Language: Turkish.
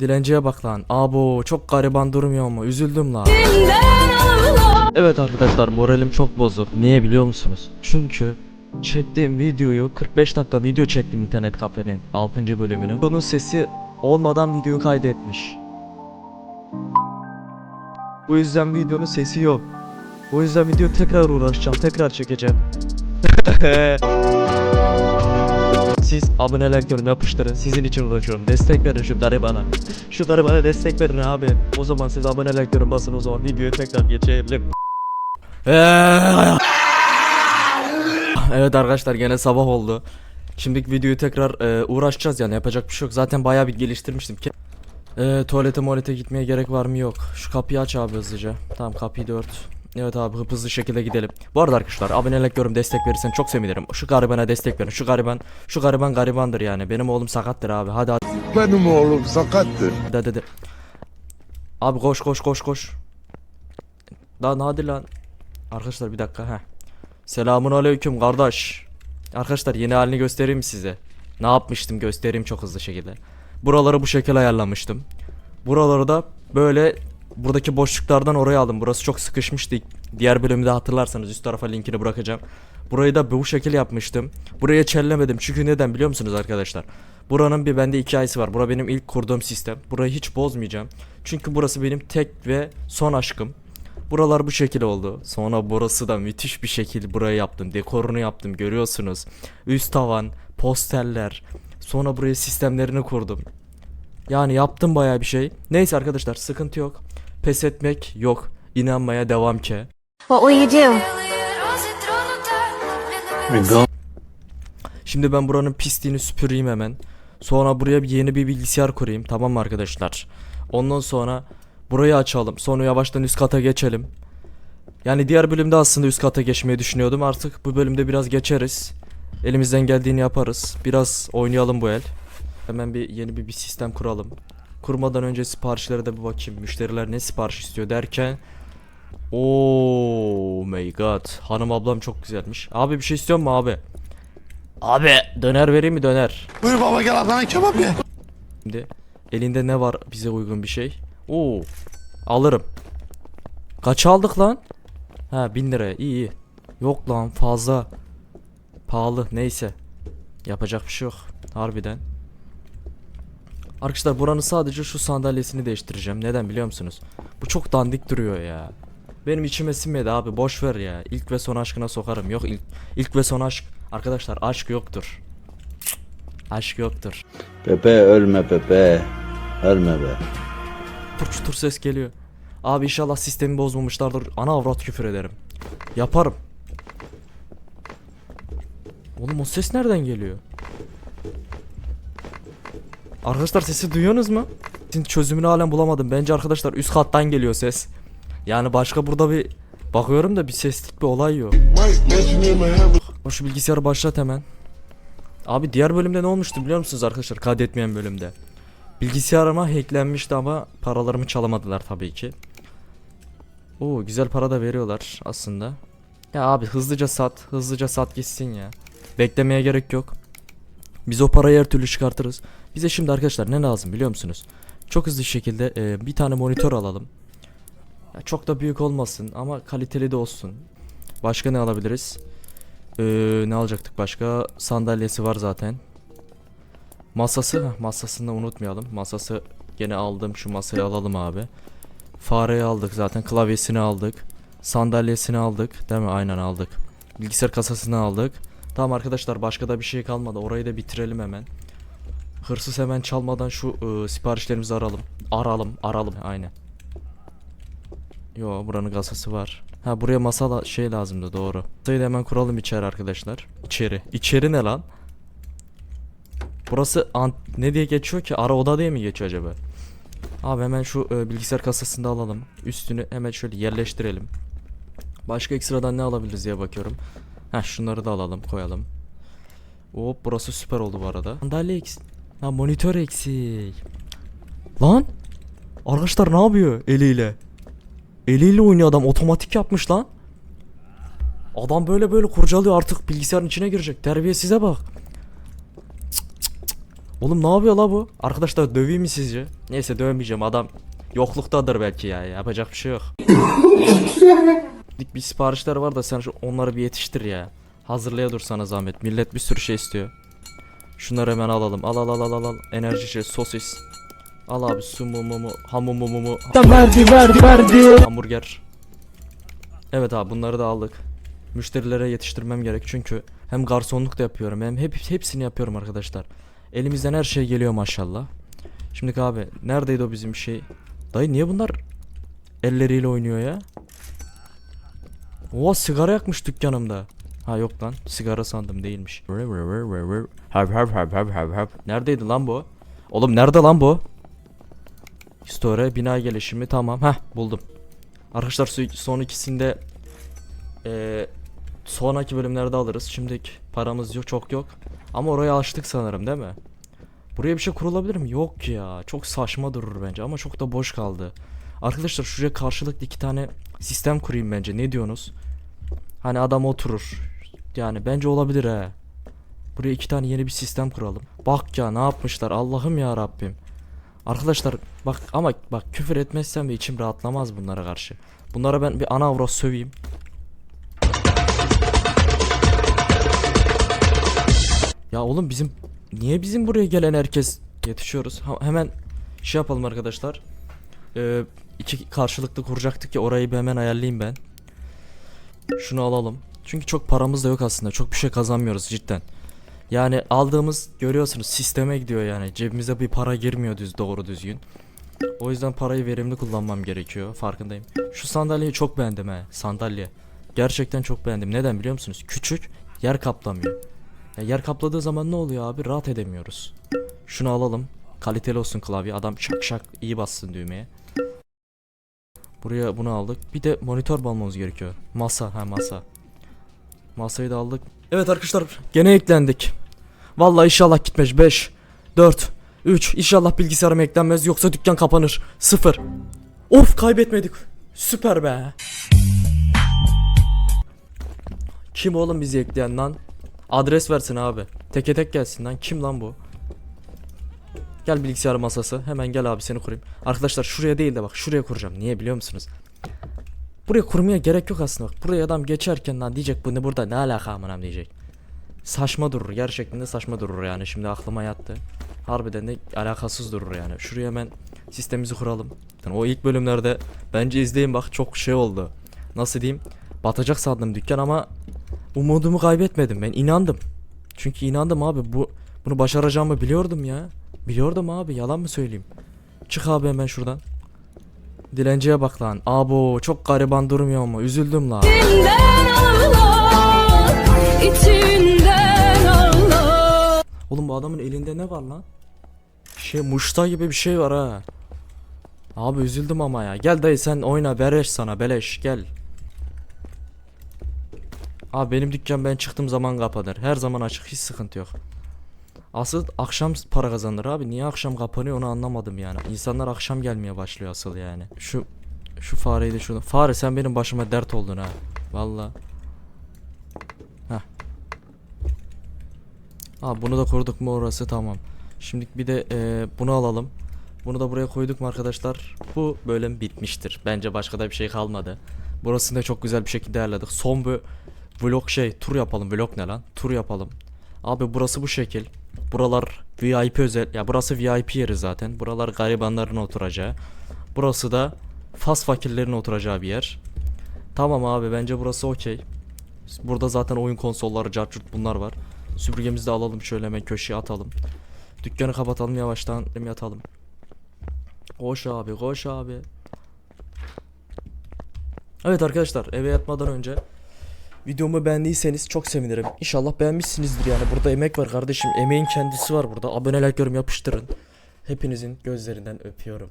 Dilenciye bak lan. Abo çok gariban durmuyor mu? Üzüldüm lan. Evet arkadaşlar moralim çok bozuk. Niye biliyor musunuz? Çünkü çektiğim videoyu 45 dakika video çektim internet kafenin 6. bölümünü. Bunun sesi olmadan videoyu kaydetmiş. Bu yüzden videonun sesi yok. O yüzden video tekrar uğraşacağım, tekrar çekeceğim. Siz aboneler görün yapıştırın. Sizin için uğraşıyorum. Destek verin şu garibana. Şu garibana destek verin abi. O zaman siz aboneler görün basın o zaman videoyu tekrar geçebilirim. Evet arkadaşlar gene sabah oldu. Şimdiki videoyu tekrar e, uğraşacağız yani yapacak bir şey yok. Zaten bayağı bir geliştirmiştim ki. E, tuvalete muvalete gitmeye gerek var mı yok. Şu kapıyı aç abi hızlıca. Tamam kapıyı dört. Evet abi hıp hızlı şekilde gidelim. Bu arada arkadaşlar abonelik yorum destek verirsen çok sevinirim. Şu garibana destek verin. Şu gariban şu gariban garibandır yani. Benim oğlum sakattır abi. Hadi hadi Benim oğlum sakattır. hadi. hadi. Abi koş koş koş koş. Lan hadi lan. Arkadaşlar bir dakika ha. Selamun aleyküm kardeş. Arkadaşlar yeni halini göstereyim size. Ne yapmıştım göstereyim çok hızlı şekilde. Buraları bu şekilde ayarlamıştım. Buraları da böyle buradaki boşluklardan oraya aldım. Burası çok sıkışmıştı. Diğer bölümde hatırlarsanız üst tarafa linkini bırakacağım. Burayı da bu şekilde yapmıştım. Buraya çellemedim. Çünkü neden biliyor musunuz arkadaşlar? Buranın bir bende hikayesi var. Bura benim ilk kurduğum sistem. Burayı hiç bozmayacağım. Çünkü burası benim tek ve son aşkım. Buralar bu şekilde oldu. Sonra burası da müthiş bir şekilde buraya yaptım. Dekorunu yaptım görüyorsunuz. Üst tavan, posterler. Sonra buraya sistemlerini kurdum. Yani yaptım bayağı bir şey. Neyse arkadaşlar sıkıntı yok. Pes etmek yok. İnanmaya devam ki. What will you do? Şimdi ben buranın pisliğini süpüreyim hemen. Sonra buraya bir yeni bir bilgisayar kurayım. Tamam mı arkadaşlar? Ondan sonra burayı açalım. Sonra yavaştan üst kata geçelim. Yani diğer bölümde aslında üst kata geçmeyi düşünüyordum. Artık bu bölümde biraz geçeriz. Elimizden geldiğini yaparız. Biraz oynayalım bu el. Hemen bir yeni bir, bir sistem kuralım. Kurmadan önce siparişlere de bir bakayım. Müşteriler ne sipariş istiyor derken Oh my god. Hanım ablam çok güzelmiş. Abi bir şey istiyor mu abi? Abi döner vereyim mi döner? Buyur baba gel Adana kebap ye. Şimdi elinde ne var bize uygun bir şey? Oo alırım. Kaç aldık lan? Ha 1000 liraya iyi iyi. Yok lan fazla. Pahalı neyse. Yapacak bir şey yok. Harbiden. Arkadaşlar buranın sadece şu sandalyesini değiştireceğim. Neden biliyor musunuz? Bu çok dandik duruyor ya. Benim içime sinmedi abi boş ver ya. İlk ve son aşkına sokarım. Yok ilk, ilk ve son aşk. Arkadaşlar aşk yoktur. Aşk yoktur. Pepe ölme Pepe. Ölme be. Tur çutur ses geliyor. Abi inşallah sistemi bozmamışlardır. Ana avrat küfür ederim. Yaparım. Oğlum o ses nereden geliyor? Arkadaşlar sesi duyuyorsunuz mu? Şimdi çözümünü halen bulamadım. Bence arkadaşlar üst kattan geliyor ses. Yani başka burada bir bakıyorum da bir seslik bir olay yok. Şu bilgisayarı başlat hemen. Abi diğer bölümde ne olmuştu biliyor musunuz arkadaşlar? Kaydetmeyen bölümde. Bilgisayarıma hacklenmişti ama paralarımı çalamadılar tabii ki. Oo güzel para da veriyorlar aslında. Ya abi hızlıca sat, hızlıca sat gitsin ya. Beklemeye gerek yok. Biz o parayı her türlü çıkartırız. Bize şimdi arkadaşlar ne lazım biliyor musunuz? Çok hızlı şekilde e, bir tane monitör alalım. Ya çok da büyük olmasın ama kaliteli de olsun. Başka ne alabiliriz? Ee, ne alacaktık başka? Sandalyesi var zaten. Masası, heh, masasını unutmayalım. Masası gene aldım. Şu masayı alalım abi. Fareyi aldık zaten. Klavyesini aldık. Sandalyesini aldık. Değil mi? Aynen aldık. Bilgisayar kasasını aldık. Tamam arkadaşlar başka da bir şey kalmadı. Orayı da bitirelim hemen. Hırsız hemen çalmadan şu ıı, siparişlerimizi aralım. Aralım, aralım aynen. Yo buranın kasası var. Ha buraya masa la- şey lazımdı doğru. Masayı da hemen kuralım içeri arkadaşlar. İçeri. İçeri ne lan? Burası an- ne diye geçiyor ki? Ara oda diye mi geçiyor acaba? Abi hemen şu e, bilgisayar kasasını da alalım. Üstünü hemen şöyle yerleştirelim. Başka ekstradan ne alabiliriz diye bakıyorum. Heh şunları da alalım koyalım. Hop burası süper oldu bu arada. Sandalye eksik. Ha monitör eksik. Lan. Arkadaşlar ne yapıyor eliyle? Eliyle oynuyor adam otomatik yapmış lan. Adam böyle böyle kurcalıyor artık bilgisayarın içine girecek. Terbiyesize bak. Oğlum ne yapıyor la bu? Arkadaşlar döveyim mi sizce? Neyse dövmeyeceğim adam yokluktadır belki ya yapacak bir şey yok. Dik bir siparişler var da sen şu onları bir yetiştir ya. Hazırlaya dur sana zahmet. Millet bir sürü şey istiyor. Şunları hemen alalım. Al al al al al. Enerji şey sosis. Al abi su mu mu mu hamu mu mu mu. verdi verdi verdi. Hamburger. Evet abi bunları da aldık. Müşterilere yetiştirmem gerek çünkü hem garsonluk da yapıyorum hem hep hepsini yapıyorum arkadaşlar. Elimizden her şey geliyor maşallah. Şimdi abi neredeydi o bizim şey? Dayı niye bunlar elleriyle oynuyor ya? Oha sigara yakmış dükkanımda. Ha yok lan sigara sandım değilmiş. Hav hav hav hav hav hav. Neredeydi lan bu? Oğlum nerede lan bu? Store bina gelişimi tamam. Heh buldum. Arkadaşlar son ikisinde eee sonraki bölümlerde alırız. Şimdilik paramız yok çok yok. Ama oraya açtık sanırım değil mi? Buraya bir şey kurulabilir mi? Yok ya. Çok saçma durur bence ama çok da boş kaldı. Arkadaşlar şuraya karşılıklı iki tane sistem kurayım bence. Ne diyorsunuz? Hani adam oturur. Yani bence olabilir he. Buraya iki tane yeni bir sistem kuralım. Bak ya ne yapmışlar Allah'ım ya Rabbim. Arkadaşlar bak ama bak küfür etmezsem de içim rahatlamaz bunlara karşı. Bunlara ben bir ana avrat söveyim. Ya oğlum bizim niye bizim buraya gelen herkes yetişiyoruz? Ha- hemen şey yapalım arkadaşlar. Ee, iki karşılıklı kuracaktık ya orayı bir hemen ayarlayayım ben. Şunu alalım. Çünkü çok paramız da yok aslında. Çok bir şey kazanmıyoruz cidden. Yani aldığımız görüyorsunuz sisteme gidiyor yani. Cebimize bir para girmiyor düz doğru düzgün. O yüzden parayı verimli kullanmam gerekiyor. Farkındayım. Şu sandalyeyi çok beğendim he. Sandalye. Gerçekten çok beğendim. Neden biliyor musunuz? Küçük, yer kaplamıyor. Ya yer kapladığı zaman ne oluyor abi? Rahat edemiyoruz. Şunu alalım. Kaliteli olsun klavye. Adam şak şak iyi bassın düğmeye. Buraya bunu aldık. Bir de monitör bulmamız gerekiyor. Masa, ha masa. Masayı da aldık. Evet arkadaşlar gene eklendik. Vallahi inşallah gitmez. 5 4 3 İnşallah bilgisayarıma eklenmez yoksa dükkan kapanır. 0 Of kaybetmedik. Süper be. Kim oğlum bizi ekleyen lan? Adres versin abi. Teke tek gelsin lan. Kim lan bu? Gel bilgisayar masası. Hemen gel abi seni kurayım. Arkadaşlar şuraya değil de bak şuraya kuracağım. Niye biliyor musunuz? Buraya kurmaya gerek yok aslında bak. Buraya adam geçerken lan diyecek bu ne burada ne alaka amınam diyecek. Saçma durur. Gerçekten de saçma durur yani. Şimdi aklıma yattı. Harbiden de alakasız durur yani. Şuraya hemen sistemimizi kuralım. Yani o ilk bölümlerde bence izleyin bak çok şey oldu. Nasıl diyeyim? Batacak sandım dükkan ama umudumu kaybetmedim. Ben inandım. Çünkü inandım abi bu bunu başaracağımı biliyordum ya. Biliyordum abi yalan mı söyleyeyim? Çık abi hemen şuradan. Dilenciye bak lan. Abo çok gariban durmuyor mu? Üzüldüm lan. Oğlum bu adamın elinde ne var lan? Şey muşta gibi bir şey var ha. Abi üzüldüm ama ya. Gel dayı sen oyna beleş sana beleş gel. Abi benim dükkan ben çıktığım zaman kapanır. Her zaman açık hiç sıkıntı yok. Asıl akşam para kazanır abi. Niye akşam kapanıyor onu anlamadım yani. İnsanlar akşam gelmeye başlıyor asıl yani. Şu şu fareyi de şunu. Fare sen benim başıma dert oldun ha. Valla. Heh. Abi bunu da kurduk mu orası tamam. Şimdi bir de eee, bunu alalım. Bunu da buraya koyduk mu arkadaşlar? Bu bölüm bitmiştir. Bence başka da bir şey kalmadı. Burasını da çok güzel bir şekilde ayarladık. Son bir vlog şey tur yapalım. Vlog ne lan? Tur yapalım. Abi burası bu şekil. Buralar VIP özel. Ya burası VIP yeri zaten. Buralar garibanların oturacağı. Burası da fas fakirlerin oturacağı bir yer. Tamam abi bence burası okey. Burada zaten oyun konsolları, cartçurt bunlar var. Süpürgemizi de alalım şöyle hemen köşeye atalım. Dükkanı kapatalım yavaştan yatalım. Koş abi koş abi. Evet arkadaşlar eve yatmadan önce videomu beğendiyseniz çok sevinirim. İnşallah beğenmişsinizdir yani. Burada emek var kardeşim. Emeğin kendisi var burada. Abonelik yorum yapıştırın. Hepinizin gözlerinden öpüyorum.